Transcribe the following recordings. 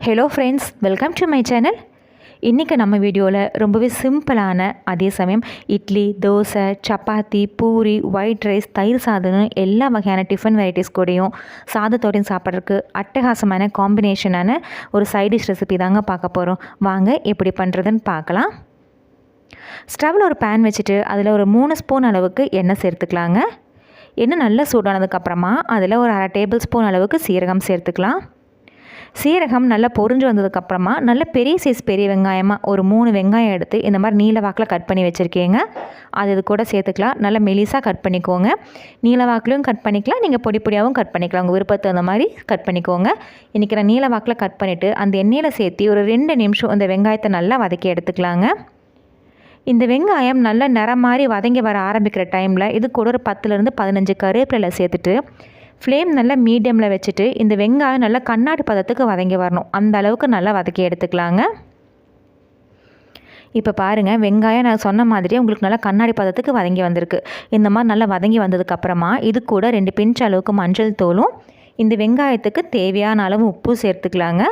Hello friends welcome to my channel இன்றைக்கி நம்ம வீடியோவில் ரொம்பவே சிம்பிளான அதே சமயம் இட்லி தோசை சப்பாத்தி பூரி ஒயிட் ரைஸ் தயிர் சாதம் எல்லா வகையான டிஃபன் வெரைட்டிஸ் கூடயும் சாதத்தோடையும் சாப்பிட்றதுக்கு அட்டகாசமான காம்பினேஷனான ஒரு சைட் டிஷ் ரெசிபி தாங்க பார்க்க போகிறோம் வாங்க எப்படி பண்ணுறதுன்னு பார்க்கலாம். ஸ்டவ்வில் ஒரு பேன் வச்சுட்டு அதில் ஒரு மூணு ஸ்பூன் அளவுக்கு எண்ணெய் சேர்த்துக்கலாங்க. எண்ணெய் நல்லா சூடானதுக்கப்புறமா அதில் ஒரு அரை டேபிள் ஸ்பூன் அளவுக்கு சீரகம் சேர்த்துக்கலாம். சீரகம் நல்லா பொறிஞ்சு வந்ததுக்கப்புறமா நல்ல பெரிய சைஸ் பெரிய வெங்காயமாக ஒரு மூணு வெங்காயம் எடுத்து இந்த மாதிரி நீல வாக்கில் கட் பண்ணி வச்சுருக்கீங்க. அது இது கூட சேர்த்துக்கலாம். நல்லா மெலிசாக கட் பண்ணிக்கோங்க. நீல வாக்கிலையும் கட் பண்ணிக்கலாம். நீங்கள் பொடி பொடியாகவும் கட் பண்ணிக்கலாம். உங்கள் விருப்பத்தை அந்த மாதிரி கட் பண்ணிக்கோங்க. இன்றைக்கி நான் நீல வாக்கில் கட் பண்ணிவிட்டு அந்த எண்ணெயில் சேர்த்து ஒரு ரெண்டு நிமிஷம் அந்த வெங்காயத்தை நல்லா வதக்கி எடுத்துக்கலாங்க. இந்த வெங்காயம் நல்லா நிறம் மாதிரி வதங்கி வர ஆரம்பிக்கிற டைமில் இது கூட ஒரு பத்துலேருந்து பதினஞ்சு கருவேப்பிலை சேர்த்துட்டு ஃப்ளேம் நல்லா மீடியமில் வச்சுட்டு இந்த வெங்காயம் நல்லா கண்ணாடி பதத்துக்கு வதங்கி வரணும். அந்த அளவுக்கு நல்லா வதக்கி எடுத்துக்கலாங்க. இப்போ பாருங்கள் வெங்காயம் நான் சொன்ன மாதிரியே உங்களுக்கு நல்லா கண்ணாடி பதத்துக்கு வதங்கி வந்திருக்கு. இந்த மாதிரி நல்லா வதங்கி வந்ததுக்கப்புறமா இது கூட ரெண்டு பிஞ்ச் அளவுக்கு மஞ்சள் தூளும் இந்த வெங்காயத்துக்கு தேவையான அளவு உப்பு சேர்த்துக்கலாங்க.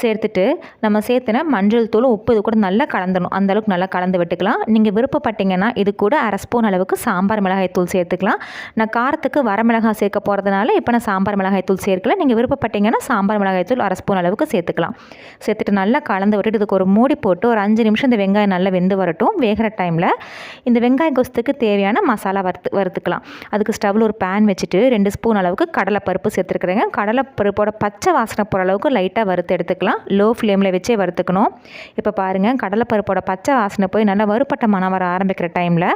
சேர்த்துட்டு நம்ம சேர்த்துன மஞ்சள் தூள் உப்பு இது கூட நல்லா கலந்துடணும். அந்தளவுக்கு நல்லா கலந்து விட்டுக்கலாம். நீங்கள் விருப்பப்பட்டீங்கன்னா இது கூட அரை ஸ்பூன் அளவுக்கு சாம்பார் மிளகாய் தூள் சேர்த்துக்கலாம். நான் காரத்துக்கு வரமிளகாய் சேர்க்க போகிறதுனால இப்போ நான் சாம்பார் மிளகாய் தூள் சேர்க்கல. நீங்கள் விருப்பப்பட்டீங்கன்னா சாம்பார் மிளகாய் தூள் அரை ஸ்பூன் அளவுக்கு சேர்த்துக்கலாம். சேர்த்துட்டு நல்லா கலந்து விட்டுட்டு இதுக்கு ஒரு மூடி போட்டு ஒரு அஞ்சு நிமிஷம் இந்த வெங்காயம் நல்லா வெந்து வரட்டும். வேகிற டைமில் இந்த வெங்காய கொஸ்துக்கு தேவையான மசாலா வறுத்து வறுத்துக்கலாம். அதுக்கு ஸ்டவ்வில் ஒரு பேன் வச்சுட்டு ரெண்டு ஸ்பூன் அளவுக்கு கடலைப்பருப்பு சேர்த்துருக்குறேங்க. கடலைப்பருப்போட பச்சை வாசனை போகிற அளவுக்கு லைட்டாக வறுத்து எடுத்துக்கலாம். வறுத்துக்கலாம் லோ ஃப்ளேமில் வச்சே வறுத்துக்கணும். இப்போ பாருங்கள் கடலைப்பருப்போட பச்சை வாசனை போய் நல்லா வறுப்பட்ட மனம் வர ஆரம்பிக்கிற டைமில்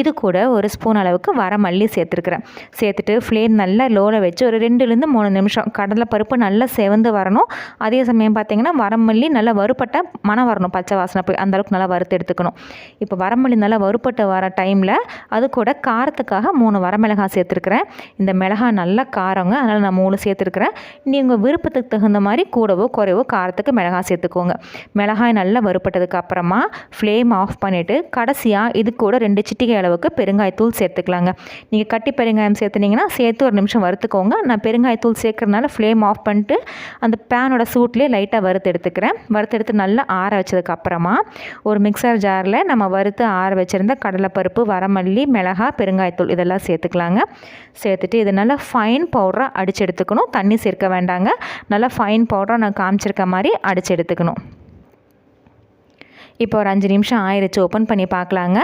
இது கூட ஒரு ஸ்பூன் அளவுக்கு வர மல்லி சேர்த்துருக்குறேன். சேர்த்துட்டு ஃப்ளேம் நல்லா லோவில் வச்சு ஒரு ரெண்டுலேருந்து மூணு நிமிஷம் கடலைப்பருப்பு நல்லா செவந்து வரணும். அதே சமயம் பார்த்திங்கன்னா வரமல்லி நல்லா வறுப்பட்ட மனம் வரணும் பச்சை வாசனை போய். அந்தளவுக்கு நல்லா வறுத்து எடுத்துக்கணும். இப்போ வரமல்லி நல்லா வறுப்பட்டு வர டைமில் அது கூட காரத்துக்காக மூணு வரமிளகாய் சேர்த்துருக்குறேன். இந்த மிளகாய் நல்லா காரங்க அதனால் நான் மூணு சேர்த்துருக்குறேன். நீங்கள் விருப்பத்துக்கு தகுந்த மாதிரி கூடவோ குறைவோ காரத்துக்கு மிளகாய் சேர்த்துக்கோங்க. மிளகாய் நல்லா வறுப்பட்டதுக்கு அப்புறமா ஃப்ளேம் ஆஃப் பண்ணிவிட்டு கடைசியாக இது கூட ரெண்டு சிட்டிகை அளவுக்கு பெருங்காயத்தூள் சேர்த்துக்கலாங்க. நீங்கள் கட்டி பெருங்காயம் சேர்த்துனீங்கன்னா சேர்த்து ஒரு நிமிஷம் வறுத்துக்கோங்க. நான் பெருங்காயத்தூள் சேர்க்குறதுனால ஃப்ளேம் ஆஃப் பண்ணிட்டு அந்த பேனோட சூட்லேயே லைட்டாக வறுத்து எடுத்துக்கிறேன். வறுத்து எடுத்து நல்லா ஆற வச்சதுக்கப்புறமா ஒரு மிக்சர் ஜாரில் நம்ம வறுத்து ஆற வச்சுருந்த கடலைப்பருப்பு வரமல்லி மிளகாய் பெருங்காயத்தூள் இதெல்லாம் சேர்த்துக்கலாங்க. சேர்த்துட்டு இது நல்லா ஃபைன் பவுடராக அடித்து எடுத்துக்கணும். தண்ணி சேர்க்க வேண்டாங்க. நல்லா ஃபைன் பவுடராக நான் காமிச்சிருக்கேன் இருக்க மாதிரி அடித்து எடுத்துக்கணும். இப்போ ஒரு அஞ்சு நிமிஷம் ஆயிடுச்சு ஓப்பன் பண்ணி பார்க்கலாங்க.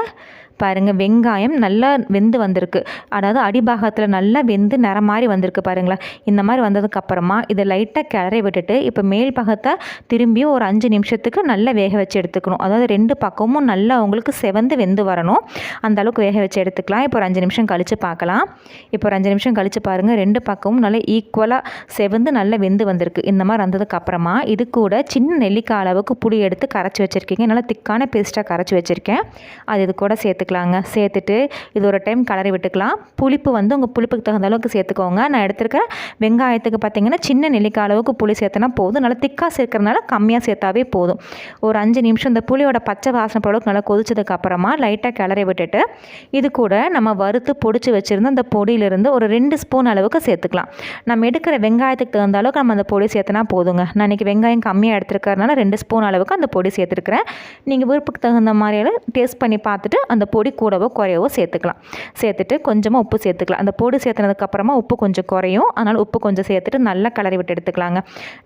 பாருங்கள் வெங்காயம் நல்லா வெந்து வந்திருக்கு. அதாவது அடிபாகத்தில் நல்லா வெந்து நிறம் மாதிரி வந்திருக்கு பாருங்களேன். இந்த மாதிரி வந்ததுக்கப்புறமா இதை லைட்டாக கிளறி விட்டுட்டு இப்போ மேல் பாகத்தை திரும்பியும் ஒரு அஞ்சு நிமிஷத்துக்கு நல்லா வேக வச்சு எடுத்துக்கணும். அதாவது ரெண்டு பக்கமும் நல்லா உங்களுக்கு செவந்து வெந்து வரணும். அந்த அளவுக்கு வேக வச்சு எடுத்துக்கலாம். இப்போ ஒரு அஞ்சு நிமிஷம் கழித்து பார்க்கலாம் இப்போ ஒரு அஞ்சு நிமிஷம் கழித்து பாருங்கள் ரெண்டு பக்கமும் நல்லா ஈக்குவலாக செவந்து நல்லா வெந்து வந்திருக்கு. இந்த மாதிரி வந்ததுக்கப்புறமா இது கூட சின்ன நெல்லிக்காய் அளவுக்கு புளி எடுத்து கரைச்சி வச்சுருக்கீங்க. நல்லா திக்கான பேஸ்ட்டாக கரைச்சி வச்சுருக்கேன். அது இது கூட சேர்த்துக்கலாம். சேர்த்துக்கலாங்க சேர்த்துட்டு இது ஒரு டைம் கலரி விட்டுக்கலாம். புளிப்பு வந்து உங்கள் புளிப்புக்கு தகுந்த அளவுக்கு சேர்த்துக்கோங்க. நான் எடுத்துருக்க வெங்காயத்துக்கு பார்த்தீங்கன்னா சின்ன நெல்லிக்காய் அளவுக்கு புளி சேர்த்தனா போதும். நல்லா திக்காக சேர்க்கறதுனால கம்மியாக சேர்த்தாவே போதும். ஒரு அஞ்சு நிமிஷம் இந்த புளியோட பச்சை வாசனை அளவுக்கு நல்லா கொதிச்சதுக்கு அப்புறமா லைட்டாக கிளறி விட்டுட்டு இது கூட நம்ம வறுத்து பொடிச்சு வச்சுருந்த அந்த பொடியிலிருந்து ஒரு ரெண்டு ஸ்பூன் அளவுக்கு சேர்த்துக்கலாம். நம்ம எடுக்கிற வெங்காயத்துக்கு தகுந்த அளவுக்கு நம்ம அந்த பொடி சேர்த்தனா போதுங்க. நான் இன்றைக்கி வெங்காயம் கம்மியாக எடுத்துருக்கறனால ரெண்டு ஸ்பூன் அளவுக்கு அந்த பொடி சேர்த்துருக்குறேன். நீங்கள் விருப்புக்கு தகுந்த மாதிரியான டேஸ்ட் பண்ணி பார்த்துட்டு அந்த பொடி பொடி கூடவோ குறையவோ சேர்த்துக்கலாம். சேர்த்துட்டு கொஞ்சமாக உப்பு சேர்த்துக்கலாம். அந்த பொடி சேர்த்துனதுக்கப்புறமா உப்பு கொஞ்சம் குறையும். அதனால் உப்பு கொஞ்சம் சேர்த்துட்டு நல்லா கலரி விட்டு எடுத்துக்கலாங்க.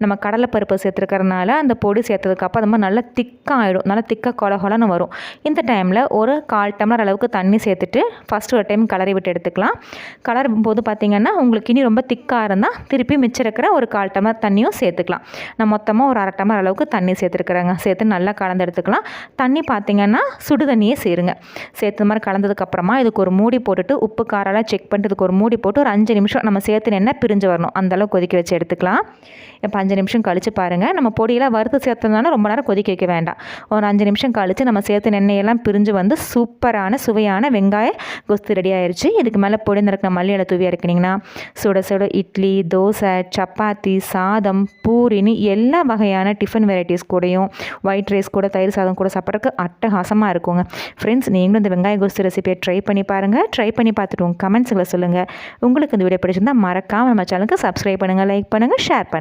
நம்ம கடலைப்பருப்பு சேர்த்துருக்கறனால அந்த பொடி சேர்த்ததுக்கப்புறம் அது மாதிரி நல்லா திக்காக ஆகிடும் நல்லா திக்காக கொல கொலன்னு வரும். இந்த டைமில் ஒரு கால் டம்ளர் அளவுக்கு தண்ணி சேர்த்துட்டு ஃபஸ்ட்டு ஒரு டைம் கலரி விட்டு எடுத்துக்கலாம். கலரும் போது பார்த்திங்கன்னா உங்களுக்கு இனி ரொம்ப திக்காக இருந்தால் திருப்பி மிச்சம் இருக்கிற ஒரு கால் டம்ளர் தண்ணியும் சேர்த்துக்கலாம். நான் மொத்தமாக ஒரு அரை டம்ளர் அளவுக்கு தண்ணி சேர்த்துருக்குறேங்க. சேர்த்து நல்லா கலந்து எடுத்துக்கலாம். தண்ணி பார்த்திங்கன்னா சுடு தண்ணியே சேருங்க. சேர்த்து மாதிரி கலந்ததுக்கப்புறமா இதுக்கு ஒரு மூடி போட்டுட்டு உப்பு காரெல்லாம் செக் பண்ணிட்டு இதுக்கு ஒரு மூடி போட்டு ஒரு அஞ்சு நிமிஷம் நம்ம சேர்த்து எண்ணெய் பிரிஞ்சு வரணும். அந்தளவு கொதிக்க வச்சு எடுத்துக்கலாம். இப்போ அஞ்சு நிமிஷம் கழித்து பாருங்கள் நம்ம பொடியெல்லாம் வறுத்து சேர்த்ததுனால ரொம்ப நேரம் கொதிக்க வைக்க வேண்டாம். ஒரு அஞ்சு நிமிஷம் கழித்து நம்ம சேர்த்து எண்ணெயெல்லாம் பிரிஞ்சு வந்து சூப்பரான சுவையான வெங்காய கொஸ்து ரெடி ஆயிடுச்சு இதுக்கு மேலே பொடி நிறக்கிற மல்லியில் தூவி இறக்குனீங்கன்னா சுட சுட இட்லி தோசை சப்பாத்தி சாதம் பூரின்னு எல்லா வகையான டிஃபன் வெரைட்டிஸ் கூடயும் ஒயிட் ரைஸ் கூட தயிர் சாதம் கூட சாப்பிட்றதுக்கு அட்டகாசமாக இருக்குங்க. ஃப்ரெண்ட்ஸ் நீங்களும் இந்த வெங்காய கோஸ்து ரெசிபியை ட்ரை பண்ணி பாருங்கள் ட்ரை பண்ணி பார்த்துட்டு உங்கள் கமெண்ட்ஸில் சொல்லுங்கள் உங்களுக்கு இந்த வீடியோ பிடிச்சிருந்தால் மறக்காமல் நம்ம சேனலுக்கு சப்ஸ்கிரைப் பண்ணுங்கள் லைக் பண்ணுங்கள் ஷேர் பண்ணுங்கள்